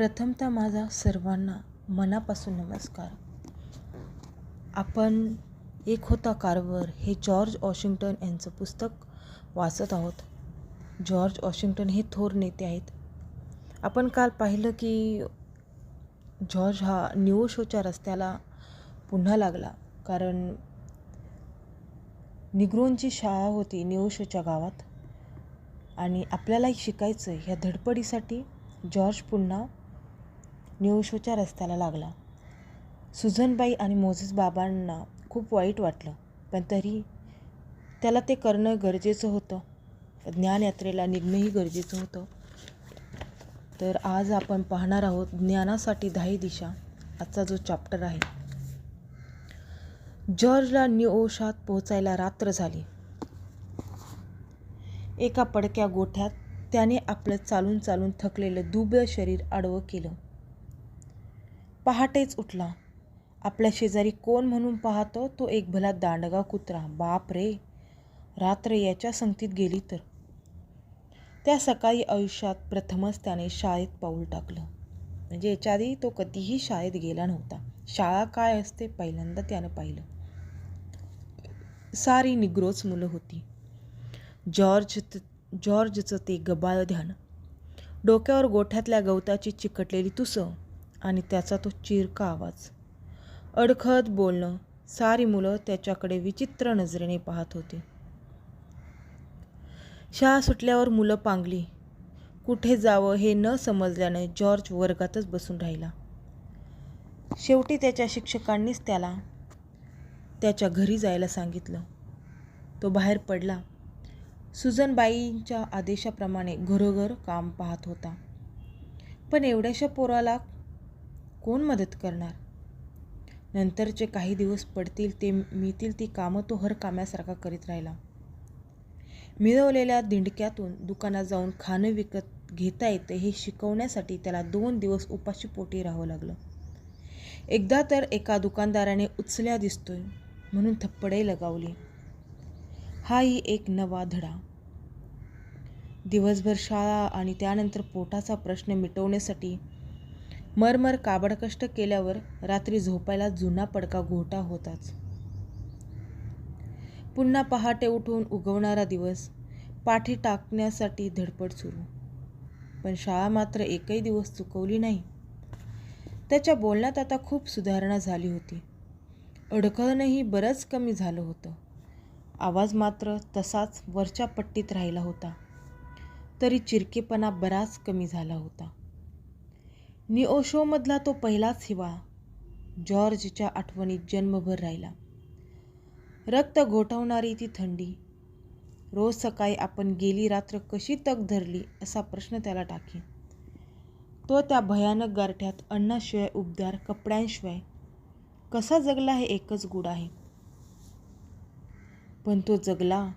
प्रथमतः माझा सर्वांना मनापासून नमस्कार. आपण एक होता कारवर हे जॉर्ज वॉशिंग्टन यांचं पुस्तक वाचत आहोत. जॉर्ज वॉशिंग्टन हे थोर नेते आहेत. आपण काल पाहिलं की जॉर्ज हा न्यू शोच्या रस्त्याला पुन्हा लागला कारण निग्रोंची शाळा होती न्यू शोच्या गावात. आणि आपल्यालाही शिकायचं ह्या धडपडीसाठी जॉर्ज पुन्हा न्यू रस्त्याला लागला. सुझनबाई आणि मोझेस बाबांना खूप वाईट वाटलं पण तरी त्याला ते करणं गरजेचं होतं. ज्ञानयात्रेला निघणंही गरजेचं होतं. तर आज आपण पाहणार आहोत ज्ञानासाठी दाही दिशा आजचा जो चॅप्टर आहे. जॉर्जला न्यू ओशात पोहोचायला रात्र झाली. एका पडक्या गोठ्यात त्याने आपलं चालून चालून थकलेलं दुबळं शरीर आडवं केलं. पहाटेच उठला. आपल्या शेजारी कोण म्हणून पाहतो तो एक भला दांडगा कुत्रा. बाप रे! रात्र याच्या संगतीत गेली तर. त्या सकाळी आयुष्यात प्रथमच त्याने शाळेत पाऊल टाकलं. म्हणजे याच्या आधी तो कधीही शाळेत गेला नव्हता. शाळा काय असते पहिल्यांदा त्यानं पाहिलं. सारी निग्रोच मुलं होती. जॉर्ज जॉर्जचं ते गबाळ ध्यान. डोक्यावर गोठ्यातल्या गवताची चिकटलेली तुसं. आणि त्याचा तो चिरका आवाज. अडखत बोलणं सारी मुलं त्याच्याकडे विचित्र नजरेने पाहत होती. शाळा सुटल्यावर मुलं पांगली. कुठे जावं हे न समजल्याने जॉर्ज वर्गातच बसून राहिला. शेवटी त्याच्या शिक्षकांनीच त्याला त्याच्या घरी जायला सांगितलं. तो बाहेर पडला. सुजनबाईंच्या आदेशाप्रमाणे घरोघर काम पाहत होता. पण एवढ्याशा पोराला कोण मदत करणार? नंतरचे काही दिवस पडतील ते मिळतील ती कामं तो हर कामासारखा करीत राहिला. मिळवलेल्या दिंडक्यातून दुकानात जाऊन खाणं विकत घेता येतं हे शिकवण्यासाठी त्याला दोन दिवस उपाशी पोटी राहावं लागलं. एकदा तर एका दुकानदाराने उचल्या दिसतोय म्हणून थप्पडे लगावली. हाही एक नवा धडा. दिवसभर शाळा आणि त्यानंतर पोटाचा प्रश्न मिटवण्यासाठी मरमर काबडकष्ट केल्यावर रात्री झोपायला जुना पडका घोटा होताच. पुन्हा पहाटे उठून उगवणारा दिवस पाठी टाकण्यासाठी धडपड सुरू. पण शाळा मात्र एकही दिवस चुकवली नाही. त्याच्या बोलण्यात आता खूप सुधारणा झाली होती. अडखळणंही बरंच कमी झालं होतं. आवाज मात्र तसाच वरच्या पट्टीत राहिला होता. तरी चिरकेपणा बराच कमी झाला होता. निओशोमधला तो पहिलाच हिवाळा जॉर्जच्या आठवणीत जन्मभर राहिला. रक्त घोटवणारी ती थंडी. रोज सकाळी आपण गेली रात्र कशी तग धरली असा प्रश्न त्याला टाके. तो त्या भयानक गारठ्यात अन्नाशिवाय उबदार कपड्यांशिवाय कसा जगला हे एकच गुड आहे. पण तो जगला.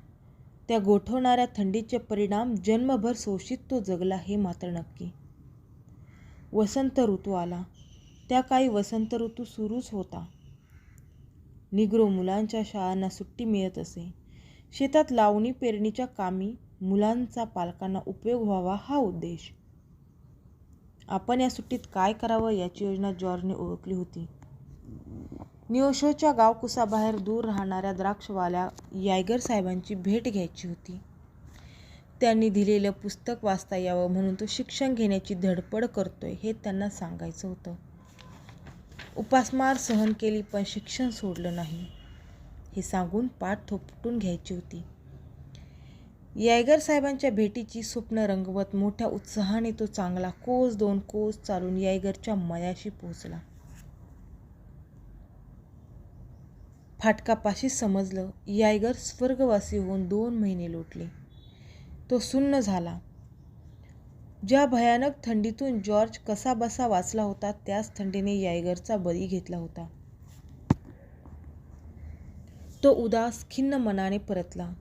त्या गोठवणाऱ्या थंडीचे परिणाम जन्मभर शोषित तो जगला हे मात्र नक्की. वसंत ऋतू आला. त्या काही वसंत ऋतू सुरूच होता. निग्रो मुलांच्या शाळांना सुट्टी मिळत असे. शेतात लावणी पेरणीच्या कामी मुलांचा पालकांना उपयोग व्हावा हा उद्देश. आपण या सुट्टीत काय करावं याची योजना जॉर्जने ओळखली होती. निओशोच्या गावकुसाबाहेर दूर राहणाऱ्या द्राक्षवाल्या यायगर साहेबांची भेट घ्यायची होती. त्यांनी दिलेलं पुस्तक वाचता यावं म्हणून तो शिक्षण घेण्याची धडपड करतोय हे त्यांना सांगायचं होतं. उपासमार सहन केली पण शिक्षण सोडलं नाही हे सांगून पाठ थोपटून घ्यायची होती. यायगर साहेबांच्या भेटीची स्वप्न रंगवत मोठ्या उत्साहाने तो चांगला कोस दोन कोस चालून यायगरच्या मयाशी पोहोचला. फाटकापाशी समजलं यायगर स्वर्गवासी होऊन दोन महिने लोटले. तो सुन्न झाला. ज्या भयानक थंडीतून जॉर्ज कसा बसा वाचला होता त्याच थंडीने यायगरचा बळी घेतला होता. तो उदास खिन्न मनाने परतला.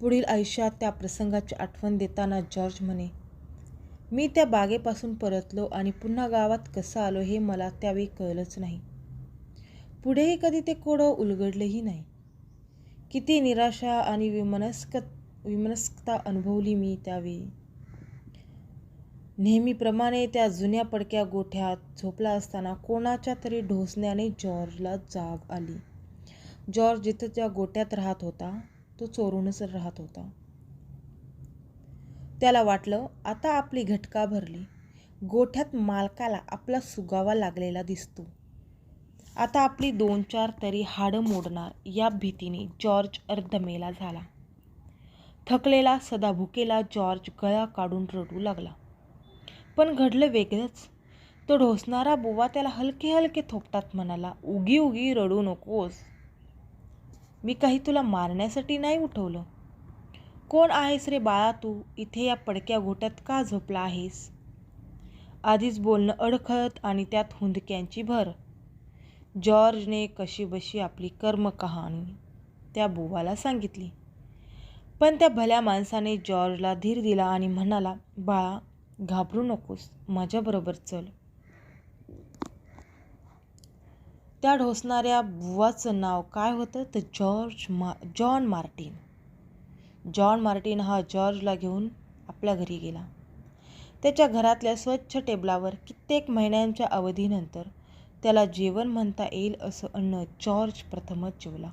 पुढील आयुष्यात त्या प्रसंगाची आठवण देताना जॉर्ज म्हणे मी त्या बागेपासून परतलो आणि पुन्हा गावात कसं आलो हे मला त्यावेळी कळलंच नाही. पुढेही कधी ते कोडं उलगडलंही नाही. किती निराशा आणि विमनस्क विमनस्कता अनुभवली मी त्यावेळी. नेहमीप्रमाणे त्या जुन्या पडक्या गोठ्यात झोपला असताना कोणाच्या तरी ढोसण्याने जॉर्जला जाग आली. जॉर्ज जिथं त्या गोट्यात राहत होता तो चोरूनच राहत होता. त्याला वाटलं आता आपली घटका भरली. गोठ्यात मालकाला आपला सुगावा लागलेला दिसतो. आता आपली दोन चार तरी हाडं मोडणार या भीतीने जॉर्ज अर्धमेला झाला. थकलेला सदा भुकेला जॉर्ज गळा काढून रडू लागला. पण घडलं वेगळंच. तो ढोसणारा बुवा त्याला हलके हलके थोपटात म्हणाला उगी उगी रडू नकोस. मी काही तुला मारण्यासाठी नाही उठवलं. कोण आहेस रे बाळा तू? इथे या पडक्या गोट्यात का झोपला आहेस आधीच बोलणं अडखळत आणि त्यात हुंदक्यांची भर. जॉर्जने कशीबशी आपली कर्मकहाणी त्या बुवाला सांगितली. पण त्या भल्या माणसाने जॉर्जला धीर दिला आणि म्हणाला बाळा घाबरू नकोस माझ्याबरोबर चल. त्या ढोसणाऱ्या बुवाचं नाव काय होतं? तर जॉर्ज मा जॉन मार्टिन. जॉन मार्टिन हा जॉर्जला घेऊन आपल्या घरी गेला. त्याच्या घरातल्या स्वच्छ टेबलावर कित्येक महिन्यांच्या अवधीनंतर त्याला जेवण म्हणता येईल असं अन्न जॉर्ज प्रथमच जेवला.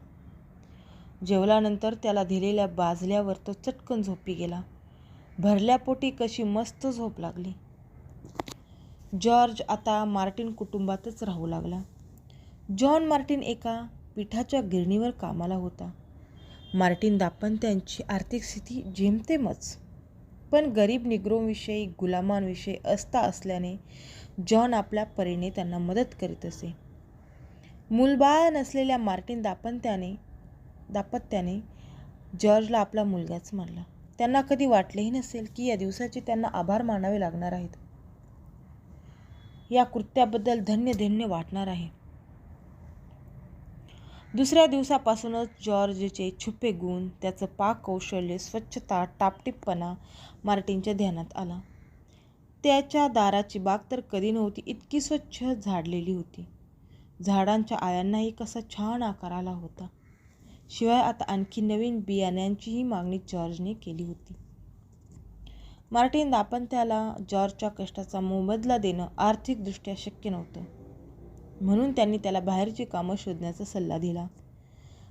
जेवल्यानंतर त्याला दिलेल्या बाजल्यावर तो चटकन झोपी गेला. भरल्या पोटी कशी मस्त झोप लागली. जॉर्ज आता मार्टिन कुटुंबातच राहू लागला. जॉन मार्टिन एका पिठाच्या गिरणीवर कामाला होता. मार्टिन दाम्पत्यांची आर्थिक स्थिती जेमतेमच पण गरीब निग्रोविषयी गुलामांविषयी अस्ता असल्याने जॉन आपल्या परीने त्यांना मदत करीत असे. मूलबाळ नसलेल्या मार्टिन दाम्पत्याने दापत्याने जॉर्जला आपला मुलगाच मानला. त्यांना कधी वाटलेही नसेल की या दिवसाचे त्यांना आभार मानावे लागणार आहेत. या कृत्याबद्दल धन्य धन्य वाटणार आहे. दुसऱ्या दिवसापासूनच जॉर्जचे छुपे गुण त्याचं पाक कौशल्य स्वच्छता टापटीपणा मार्टिनच्या ध्यानात आला. त्याच्या दाराची बाग तर कधी नव्हती इतकी स्वच्छ झाडलेली होती. झाडांच्या आयांनाही कसा छान आकार आला होता. शिवाय आता आणखी नवीन बियाण्यांचीही मागणी जॉर्जने केली होती. मार्टिन दाम्पत्याला जॉर्जच्या कष्टाचा मोबदला देणं आर्थिकदृष्ट्या शक्य नव्हतं. म्हणून त्यांनी त्याला बाहेरची कामं शोधण्याचा सल्ला दिला.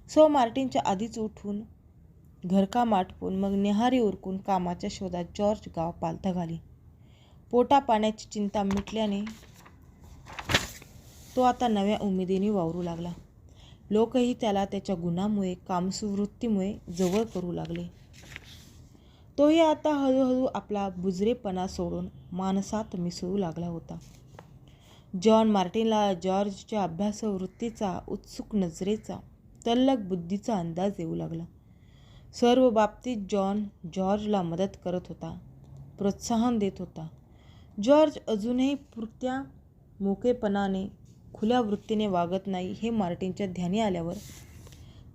सो मार्टिनच्या आधीच उठून घरकाम आटपून मग निहारी उरकून कामाच्या शोधात जॉर्ज गाव पालथा घाली. पोटा पाण्याची चिंता मिटल्याने तो आता नव्या उमेदीने वावरू लागला. लोकही त्याला त्याच्या गुणामुळे कामसुवृत्तीमुळे जवळ करू लागले. तोही आता हळूहळू आपला बुजरेपणा सोडून माणसात मिसळू लागला होता. जॉन मार्टिनला जॉर्जच्या अभ्यासवृत्तीचा उत्सुक नजरेचा तल्लक बुद्धीचा अंदाज येऊ लागला. सर्व बाबतीत जॉन जॉर्जला मदत करत होता प्रोत्साहन देत होता. जॉर्ज अजूनही पुरत्या मोकेपणाने खुल्या वृत्तीने वागत नाही हे मार्टिनच्या ध्यानी आल्यावर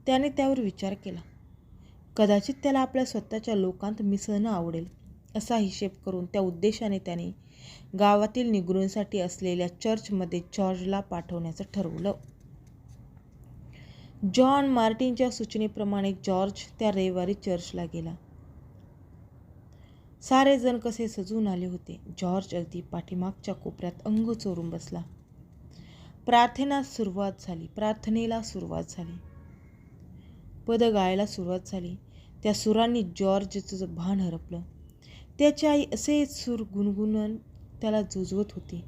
त्याने त्यावर विचार केला. कदाचित त्याला आपल्या स्वतःच्या लोकांत मिसळणं आवडेल असा हिशेब करून त्या उद्देशाने त्याने गावातील निगरूंसाठी असलेल्या चर्चमध्ये जॉर्जला पाठवण्याचं ठरवलं. जॉन मार्टिनच्या सूचनेप्रमाणे जॉर्ज त्या रविवारी चर्चला गेला. सारे जण कसे सजून आले होते? जॉर्ज अगदी पाठीमागच्या कोपऱ्यात अंग चोरून बसला. प्रार्थना सुरुवात झाली. प्रार्थनेला सुरुवात झाली. पद गायला सुरुवात झाली. त्या सुरांनी जॉर्जचं भान हरपलं. त्याची आई असे सूर गुणगुणून त्याला जुजवत होती.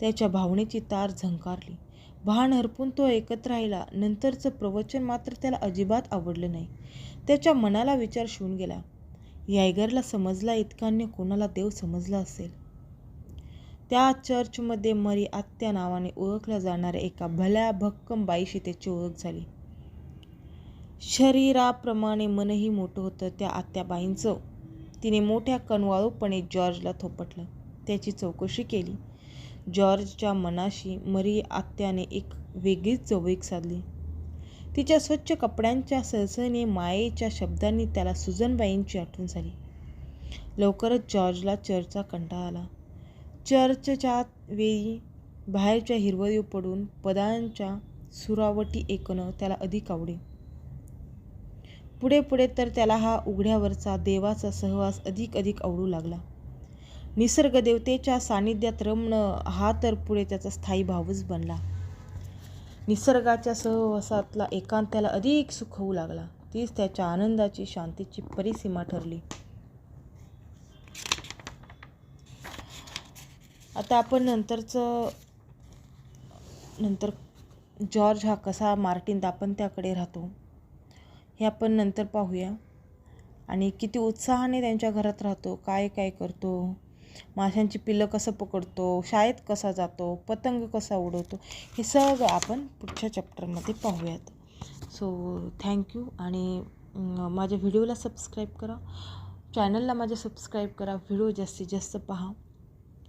त्याच्या भावनेची तार झंकारली. भान हरपून तो ऐकत राहिला. नंतरचं प्रवचन मात्र त्याला अजिबात आवडलं नाही. त्याच्या मनाला विचार शिवून गेला. यायगरला समजला इतकान्य कोणाला देव समजला असेल. त्या चर्चमध्ये मरी आत्या नावाने ओळखल्या जाणाऱ्या एका भल्या भक्कम बाईशी त्याची ओळख झाली. शरीराप्रमाणे मनही मोठं होतं त्या आत्याबाईंचं. तिने मोठ्या कणवाळूपणे जॉर्जला थोपटलं. त्याची चौकशी केली. जॉर्जच्या मनाशी मरी आत्याने एक वेगळीच जवळीक साधली. तिच्या स्वच्छ कपड्यांच्या सळसळीने मायेच्या शब्दांनी त्याला सुजनबाईंची आठवण झाली. लवकरच जॉर्जला चर्चचा कंटाळा आला. चर्चच्या वेळी बाहेरच्या हिरवळीवर पडून पदांच्या सुरावटी ऐकणं त्याला अधिक आवडे. पुढे पुढे तर त्याला हा उघड्यावरचा देवाचा सहवास अधिक अधिक आवडू लागला. निसर्ग देवतेच्या सानिध्यात रमणं हा तर पुढे त्याचा स्थायी भावच बनला. निसर्गाच्या सहवासातला एकांत त्याला अधिक सुख होऊ लागला. तीच त्याच्या आनंदाची शांतीची परिसीमा ठरली. आता आपण नंतरचं नंतर जॉर्ज हा कसा मार्टिन त्याकडे राहतो हे आपण नंतर पाहूया. आणि किती उत्साहाने त्यांच्या घरात राहतो काय काय करतो माशांची पिल्लं कसं पकडतो शाळेत कसा जातो पतंग कसा उडवतो हे सगळं आपण पुढच्या चॅप्टरमध्ये पाहूयात. सो थँक्यू आणि माझ्या व्हिडिओला सबस्क्राईब करा. चॅनलला माझ्या सबस्क्राईब करा. व्हिडिओ जास्तीत जास्त पहा.